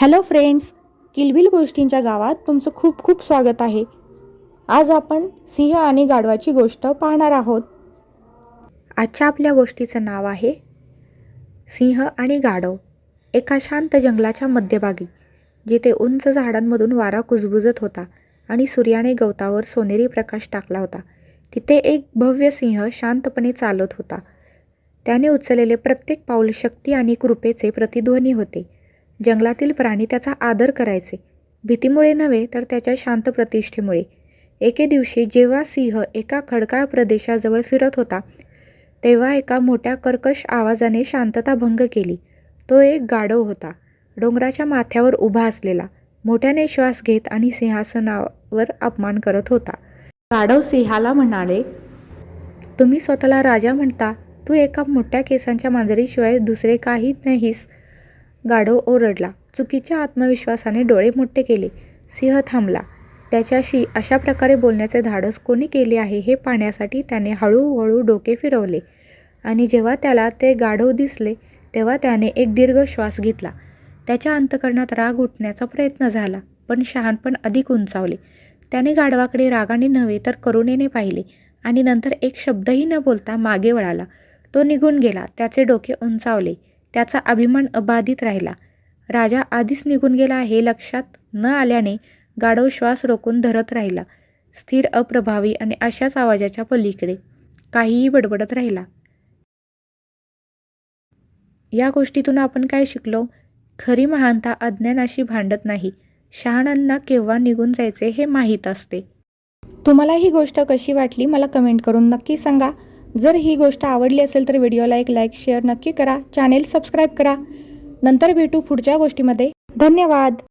Hello friends किलबिल गोष्टींच्या गावात तुमचं खूप खूप स्वागत आहे. आज आपण सिंह आणि गाढवाची गोष्ट पाहणार आहोत. आजच्या आपल्या गोष्टीचं नाव आहे सिंह आणि गाढव एका शांत जंगलाच्या मध्यभागी जिथे उंच झाडांमधून वारा कुजबुजत होता आणि सूर्याने गवतावर सोनेरी प्रकाश टाकला होता. तिथे एक भव्य सिंह शांतपणे चालत होता. त्याने उचललेले प्रत्येक पाऊल शक्ती आणि कृपेचे प्रतिध्वनी होते. जंगलातील प्राणी त्याचा आदर करायचे. भीतीमुळे नव्हे तर त्याच्या शांत प्रतिष्ठेमुळे. एके दिवशी जेव्हा सिंह एका खडकाळ प्रदेशाजवळ फिरत होता तेव्हा एका मोठ्या कर्कश आवाजाने शांतता भंग केली. तो एक गाढव होता. डोंगराच्या माथ्यावर उभा असलेला मोठ्याने श्वास घेत आणि सिंहासनावर अपमान करत होता. गाढव सिंहाला म्हणाले तुम्ही स्वतःला राजा म्हणता. तू एका मोठ्या केसांच्या मांजरीशिवाय दुसरे काही नाहीस. गाढव ओरडला. चुकीच्या आत्मविश्वासाने डोळे मोठे केले. सिंह थांबला. त्याच्याशी अशा प्रकारे बोलण्याचे धाडस कोणी केले आहे हे पाहण्यासाठी त्याने हळूहळू डोके फिरवले. आणि जेव्हा त्याला ते गाढव दिसले तेव्हा त्याने एक दीर्घ श्वास घेतला. त्याच्या अंतकरणात राग उठण्याचा प्रयत्न झाला पण शहाणपण अधिक उंचावले. त्याने गाढवाकडे रागाने नव्हे तर करुणेने पाहिले आणि नंतर एक शब्दही न बोलता मागे वळाला. तो निघून गेला. त्याचे डोके उंचावले. त्याचा अभिमान अबाधित राहिला. राजा आधीच निघून गेला हे लक्षात न आल्याने गाढव श्वास रोखून धरत राहिला. स्थिर अप्रभावी आणि अशाच आवाजाच्या पलीकडे काहीही बडबडत राहिला. या गोष्टीतून आपण काय शिकलो? खरी महानता अज्ञानाशी भांडत नाही. शहाणांना केव्हा निघून जायचे हे माहीत असते. तुम्हाला ही गोष्ट कशी वाटली मला कमेंट करून नक्की सांगा. जर ही गोष्ट आवडली असेल तर व्हिडिओला एक लाईक शेअर नक्की करा. चॅनेल सबस्क्राईब करा. नंतर भेटू पुढच्या गोष्टीमध्ये. धन्यवाद.